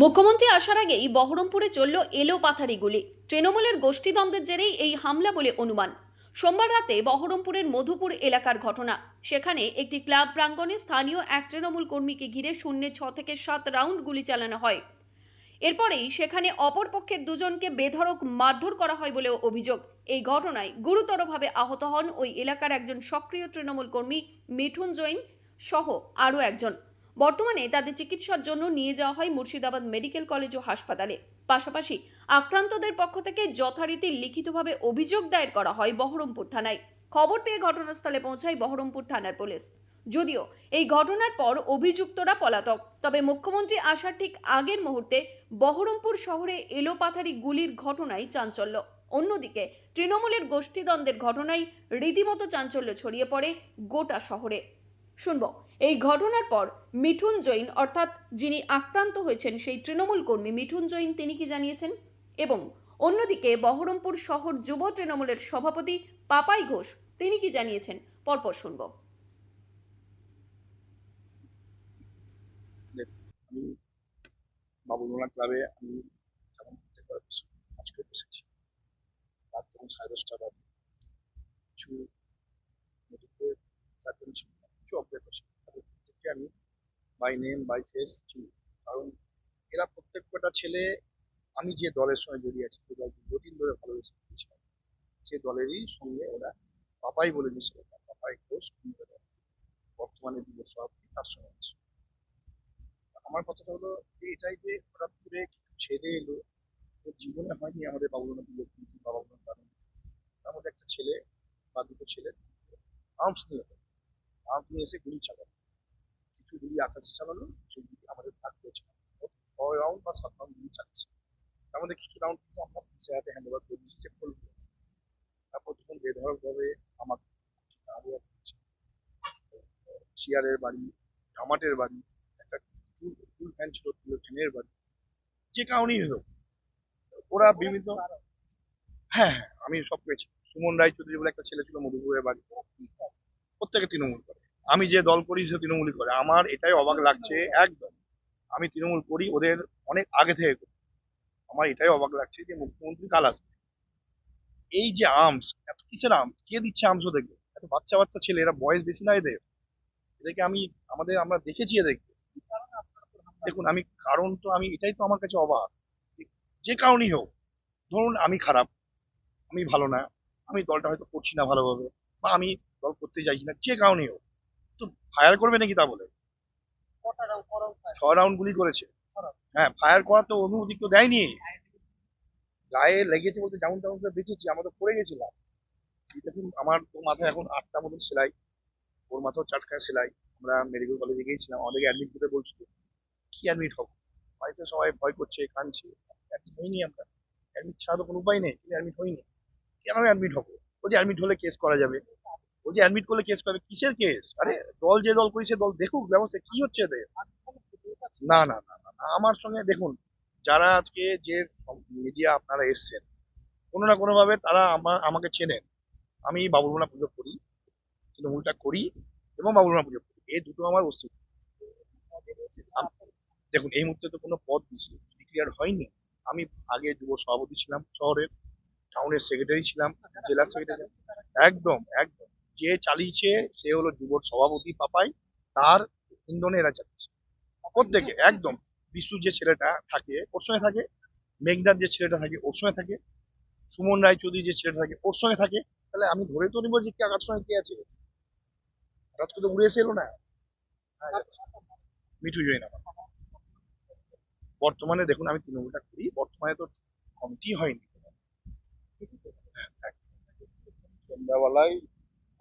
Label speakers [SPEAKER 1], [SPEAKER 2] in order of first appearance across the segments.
[SPEAKER 1] মুখ্যমন্ত্রী আসার আগেই বহরমপুরে চলল এলো পাথারি গুলি। তৃণমূলের গোষ্ঠীদ্বন্দ্বের জেরেই এই হামলা বলে অনুমান। সোমবার রাতে বহরমপুরের মধুপুর এলাকার ঘটনা। সেখানে একটি ক্লাব প্রাঙ্গণে স্থানীয় এক তৃণমূল কর্মীকে ঘিরে শূন্যে ছ থেকে সাত রাউন্ড গুলি চালানো হয়। এরপরেই সেখানে অপর পক্ষের দুজনকে বেধড়ক মারধর করা হয় বলেও অভিযোগ। এই ঘটনায় গুরুতরভাবে আহত হন ওই এলাকার একজন সক্রিয় তৃণমূল কর্মী মিঠুন জৈন সহ আরও একজন। বর্তমানে তাদের চিকিৎসার জন্য নিয়ে যাওয়া হয় মুর্শিদাবাদ মেডিকেল কলেজ ও হাসপাতালে। পাশাপাশি আক্রান্তদের পক্ষ থেকে যথারীতি লিখিতভাবে অভিযোগ দায়ের করা হয় বহরমপুর থানায়। খবর পেয়ে ঘটনাস্থলে পৌঁছায় বহরমপুর থানার পুলিশ। যদিও এই ঘটনার পর অভিযুক্তরা পলাতক, তবে মুখ্যমন্ত্রী আসার ঠিক আগের মুহূর্তে বহরমপুর শহরে এলোপাথারি গুলির ঘটনায় চাঞ্চল্য। অন্যদিকে তৃণমূলের গোষ্ঠীদ্বন্দ্বের ঘটনায় রীতিমতো চাঞ্চল্য ছড়িয়ে পড়ে গোটা শহরে। শুনব। এই ঘটনার পর মিঠুন জৈন, অর্থাৎ যিনি আক্রান্ত হয়েছেন সেই তৃণমূল কর্মী মিঠুন জৈন, তিনি কি জানিয়েছেন? এবং অন্যদিকে বহরমপুর শহর যুব তৃণমূলের সভাপতি পাপাই ঘোষ, তিনি কি জানিয়েছেন? পরপর শুনব।
[SPEAKER 2] আমি ক্লাবে আমি কিছু অজ্ঞাত আমি বাই নেম বাই ফেস চিনি। কারণ এরা প্রত্যেক কটা ছেলে, আমি যে দলের সঙ্গে জড়িয়ে আছি, যে দল দীর্ঘদিন ধরে ভালোবেসে গিয়েছিলাম সে দলেরই সঙ্গে ওরা পাপাই বলে দিয়েছিল পাপাই ঘোষ। বর্তমানে যুব সভাপতি তার সঙ্গে আছে। আমার কথাটা হলো এটাই যে হঠাৎ করে ছেড়ে এলো ওর জীবনে হয়নি আমাদের বাবুলনা দিল বাবুলনা কারণ তার মধ্যে একটা ছেলে বা দুটো ছেলে আর্মস নিয়ে নিয়ে এসে গুলি চালালো কিছু গুলি আকাশে চালালো কিছু গুলি আমাদের থাকতে ছয় রাউন্ড বা সাত রাউন্ড গুলি চালাচ্ছে তার মধ্যে কিছু রাউন্ড কিন্তু আমরা পুলিশের হাতে হ্যান্ড ওভার করে দিচ্ছি যে করব। তারপর যখন বেধড়ক ভাবে আমাকে চেয়ারের বাড়ি কামাটের বাড়ি একটা চুল চুল ফ্যান ছিল তুলো ফ্যানের বাড়ি যে কারণেই হোক ওরা বিভিন্ন হ্যাঁ হ্যাঁ আমি সব পেয়েছি। সুমন রায় চৌধুরী বলে একটা ছেলে ছিল মধুপুরের বাড়ি। প্রত্যেকে তৃণমূল করে। আমি যে দল করি, সে তৃণমূলই করে। আমার এটাই অবাক লাগছে, একদম। আমি তৃণমূল করি, ওদের অনেক আগে থেকে করি। আমার এটাই অবাক লাগছে যে মুখ্যমন্ত্রী কাল আসবে। এই যে আর্মস, এত কিসের আর্মস? কে দিচ্ছে আর্মস ওদেরকে এত বাচ্চা বাচ্চা ছেলে, এরা বয়স বেশি না এদের? এদেরকে আমি, আমাদের, আমরা দেখেছি এদেরকে দেখুন, আমি, কারণ তো আমি, এটাই তো আমার কাছে অবাক। যে কারণেই হোক, ধরুন আমি খারাপ, আমি ভালো না, আমি দলটা হয়তো করছি না ভালোভাবে, বা আমি দল করতে চাইছি না, যে কারণেই হোক। তো ফায়ার করবে নাকি তা বলে? ছ রাউন্ড গুলি করেছে। হ্যাঁ ফায়ার করার তো অনুমতি তো দেয়নি। গায়ে লেগেছে বলতে যেমন তেমন করে বেঁচেছি আমরা তো পড়ে গেছিলাম। দেখুন আমার তো মাথায় এখন আটটা মতন সেলাই। ওর মাথাও চাটকা সেলাই। আমরা মেডিকেল কলেজে গিয়েছিলাম আমাদেরকে অ্যাডমিট করতে বলছিল। কি অ্যাডমিট হব? বাড়িতে সবাই ভয় করছে কাঁদছে। অ্যাডমিট হইনি আমরা। অ্যাডমিট ছাড়া তো কোনো উপায় নেই অ্যাডমিট হইনি। কেন অ্যাডমিট হব? ও যে অ্যাডমিট হলে কেস করা যাবে। ও যে অ্যাডমিট করলে কেস করবে কিসের কেস আরে দল যে দল করি, সে দল দেখুক ব্যবস্থা, কি হচ্ছে এদের? না না না না আমার সঙ্গে দেখুন, যারা আজকে যে মিডিয়া আপনারা এসছেন, কোনো না কোনো ভাবে তারা আমার, আমাকে চেনেন। আমি বাবুলমোনা পুজো করি, তৃণমূলটা করি এবং বাবুলমোনা পুজো করি। এই দুটো আমার অস্তিত্ব। দেখুন, এই মুহূর্তে তো কোনো পদ ডিক্লিয়ার হয়নি। আমি আগে যুব সভাপতি ছিলাম শহরের টাউনের সেক্রেটারি ছিলাম, জেলা সেক্রেটারি একদম একদম। যে চালিয়েছে সে হলো যুব সভাপতি পাপাই। তার ইন্ধনে এরা চালিয়েছে। প্রত্যেকে একদম। বিশু যে ছেলেটা থাকে ওর সঙ্গে থাকে। মেঘনাথ যে ছেলেটা থাকে ওর সঙ্গে থাকে। সুমন রায়চৌধুরী যে ছেলেটা থাকে ওর সঙ্গে থাকে। তাহলে আমি ধরে তো নিবো যে কে কার সঙ্গে কে আছে? হঠাৎ করে উড়ে এসে এলো না? হ্যাঁ, মিঠু জৈন আমার বর্তমানে দেখুন আমি তৃণমূলটা করি। বর্তমানে তো কমিটি হয়নি।
[SPEAKER 3] সন্ধ্যাবেলায়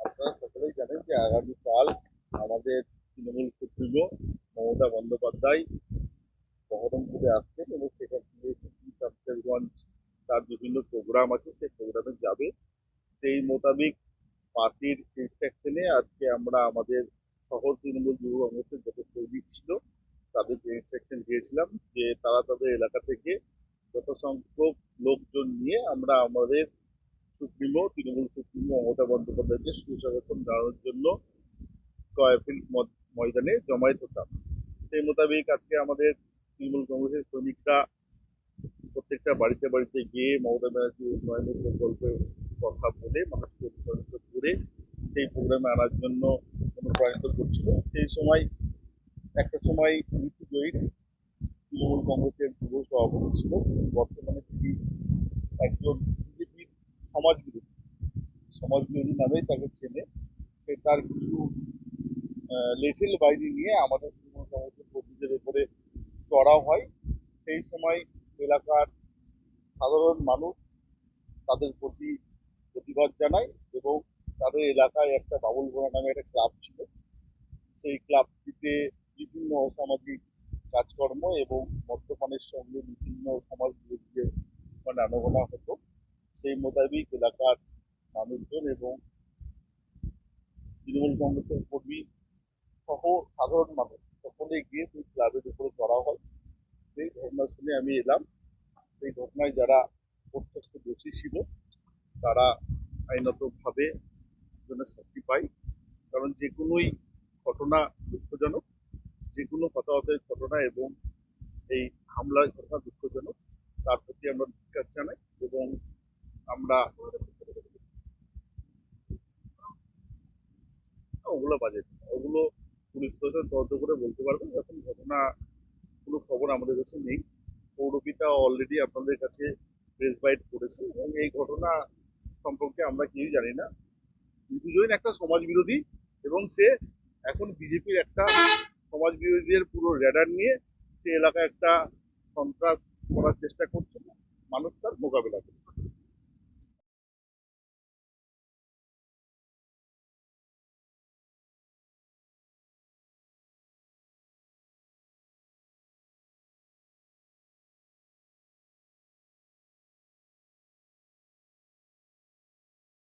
[SPEAKER 3] আপনারা সকলেই জানেন যে আগামীকাল আমাদের তৃণমূল সুপ্রিমো মমতা বন্দ্যোপাধ্যায় বহরমপুরে আসছেন এবং সেখান থেকে তার বিভিন্ন প্রোগ্রাম আছে, সেই প্রোগ্রামে যাবে। সেই মোতাবেক পার্টির ইনস্ট্রাকশনে আজকে আমরা আমাদের শহর তৃণমূল যুব কংগ্রেসের যত কর্মী ছিল, তাদেরকে ইনস্ট্রাকশন দিয়েছিলাম যে তারা তাদের এলাকা থেকে যত সংখ্যক লোকজন নিয়ে আমরা আমাদের সুপ্রিমো তৃণমূল সুপ্রিমো মমতা বন্দ্যোপাধ্যায়কে সুস্বাগতম জানানোর জন্য কয়েকদিন ময়দানে জমায়েত হতাম। সেই মোতাবেক আজকে আমাদের তৃণমূল কংগ্রেসের সৈনিকরা প্রত্যেকটা বাড়িতে বাড়িতে গিয়ে মমতা ব্যানার্জি উন্নয়নের প্রকল্পের কথা বলে, মানুষকে অনুপ্রাণিত করে সেই প্রোগ্রামে আনার জন্য অনুপ্রাণিত করছিল। সেই সময়, একটা সময় ঋতু তৃণমূল কংগ্রেসের যুব সভাপতি ছিল। বর্তমানে তিনি একজন সমাজ বিরোধী নামেই তাকে চেনে। সে তার কিছু লেঠেল বাহিনী নিয়ে আমাদের তৃণমূল কংগ্রেসের কর্মীদের উপরে চড়াও হয়। সেই সময় এলাকার সাধারণ মানুষ তাদের প্রতি প্রতিবাদ জানায় এবং তাদের এলাকায় একটা বাবুল ঘোড়া নামে একটা ক্লাব ছিল। সেই ক্লাবটিতে বিভিন্ন অসামাজিক কাজকর্ম এবং মদ্যপানের সঙ্গে বিভিন্ন সমাজ বিরোধীদের মানে আনাগোনা হতো, সেই মোতাবেক এলাকার মানুষজন এবং তৃণমূল কংগ্রেসের কর্মী সহ সাধারণ মানুষ সকলে গিয়ে সেই ক্লাবের উপরে চড়া হয়। সেই ঘটনা শুনে আমি এলাম। সেই ঘটনায় যারা প্রত্যক্ষ দোষী ছিল, তারা আইনতভাবে জন্য শাস্তি পায়। কারণ যে কোনোই ঘটনা দুঃখজনক, যে কোনো হতাহতের ঘটনা এবং এই হামলার ঘটনা দুঃখজনক, তার প্রতি আমরা ধিক্কার জানাই এবং আমরা ওগুলো বাজে ওগুলো পুলিশ প্রশাসন তদন্ত করে বলতে পারবে এখন ঘটনা কোনো খবর আমাদের কাছে নেই। পৌরপিতা অলরেডি আপনাদের কাছে প্রেস বাইট করেছে এবং এই ঘটনা সম্পর্কে আমরা কেউই জানি না। দুজন একটা সমাজ বিরোধী এবং সে এখন বিজেপির একটা সমাজ বিরোধীদের পুরো র্যাডার নিয়ে সে এলাকায় একটা সন্ত্রাস করার চেষ্টা করছে। মানুষ তার মোকাবিলা করছে।